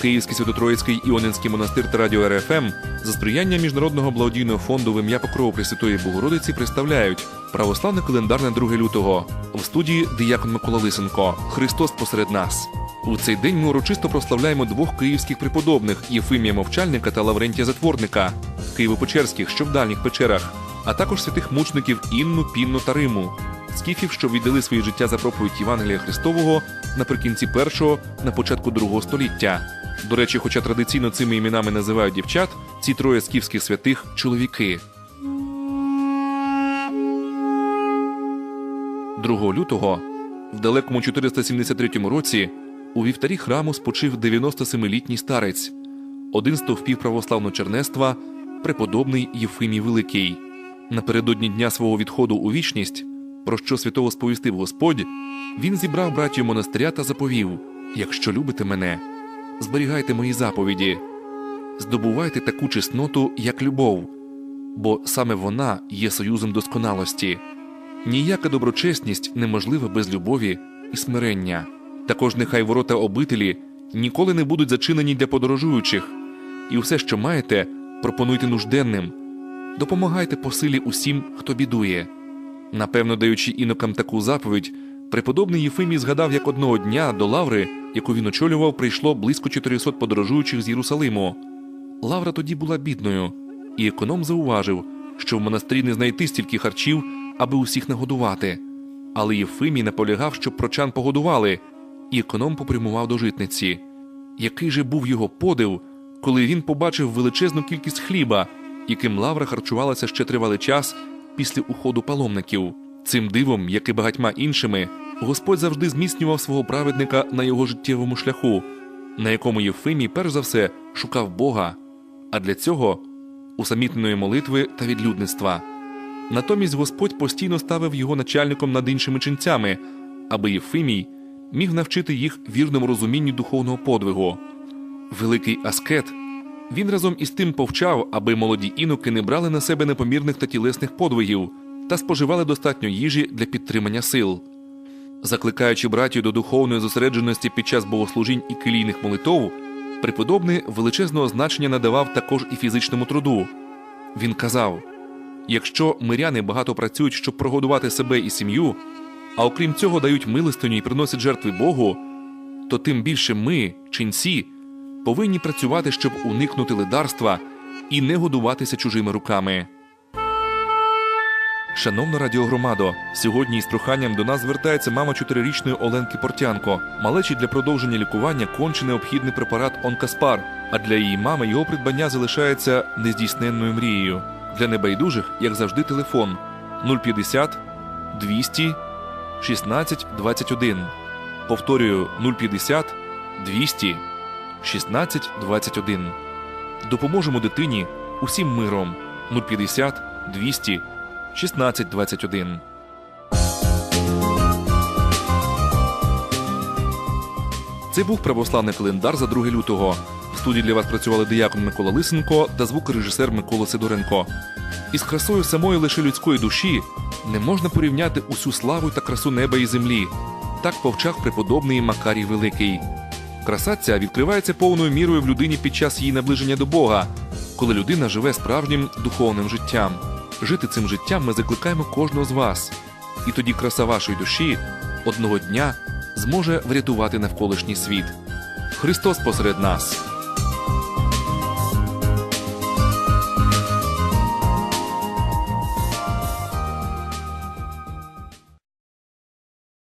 Київський Святотроїцький Іонинський монастир та радіо РФМ за сприяння Міжнародного благодійного фонду в ім'я Покрову Пресвятої Богородиці представляють православний календар на 2 лютого. В студії Диякон Микола Лисенко. Христос посеред нас. У цей день ми урочисто прославляємо двох київських преподобних Єфимія Мовчальника та Лаврентія Затворника, Києво-Печерських, що в дальніх печерах, а також святих мучників Інну, Пінну та Риму, скіфів, що віддали своє життя за проповідь Євангелія Христового наприкінці першого, на початку другого століття. До речі, хоча традиційно цими іменами називають дівчат, ці троє скіфських святих чоловіки. 2 лютого, в далекому 473 році, у вівтарі храму спочив 97-літній старець, один з стовпів православного чернества, преподобний Єфимій Великий. Напередодні дня свого відходу у вічність, про що святого сповістив Господь, він зібрав братію монастиря та заповів: Якщо любите мене, зберігайте мої заповіді, здобувайте таку чесноту, як любов, бо саме вона є союзом досконалості. Ніяка доброчесність неможлива без любові і смирення. Також нехай ворота обителі ніколи не будуть зачинені для подорожуючих, і все, що маєте, пропонуйте нужденним, допомагайте по силі усім, хто бідує. Напевно, даючи інокам таку заповідь, преподобний Єфимій згадав, як одного дня до лаври, яку він очолював, прийшло близько 400 подорожуючих з Єрусалиму. Лавра тоді була бідною, і економ зауважив, що в монастирі не знайти стільки харчів, аби усіх нагодувати. Але Єфимій наполягав, щоб прочан погодували, і економ попрямував до житниці. Який же був його подив, коли він побачив величезну кількість хліба, яким лавра харчувалася ще тривалий час після уходу паломників. Цим дивом, як і багатьма іншими, Господь завжди зміцнював свого праведника на його життєвому шляху, на якому Євфимій перш за все шукав Бога, а для цього усамітненої молитви та відлюдництва. Натомість Господь постійно ставив його начальником над іншими ченцями, аби Єфимій міг навчити їх вірному розумінню духовного подвигу. Великий аскет він разом із тим повчав, аби молоді іноки не брали на себе непомірних та тілесних подвигів та споживали достатньо їжі для підтримання сил. Закликаючи братію до духовної зосередженості під час богослужінь і килійних молитов, преподобний величезного значення надавав також і фізичному труду. Він казав: якщо миряни багато працюють, щоб прогодувати себе і сім'ю, а окрім цього дають милостиню і приносять жертви Богу, то тим більше ми, ченці, повинні працювати, щоб уникнути ледарства і не годуватися чужими руками. Шановна радіогромадо, сьогодні із проханням до нас звертається мама чотирирічної Оленки Портянко. Малечі для продовження лікування конче необхідний препарат Онкаспар, а для її мами його придбання залишається нездійсненною мрією. Для небайдужих, як завжди, телефон 050 200 16 21. Повторюю 050 200 16 21. Допоможемо дитині усім миром 050 200 16 21. Це був православний календар за 2 лютого. В студії для вас працювали диякон Микола Лисенко та звукорежисер Микола Сидоренко. Із красою самої лише людської душі не можна порівняти усю славу та красу неба і землі. Так повчав преподобний Макарій Великий. Краса ця відкривається повною мірою в людині під час її наближення до Бога, коли людина живе справжнім духовним життям. Жити цим життям ми закликаємо кожного з вас. І тоді краса вашої душі одного дня зможе врятувати навколишній світ. Христос посеред нас.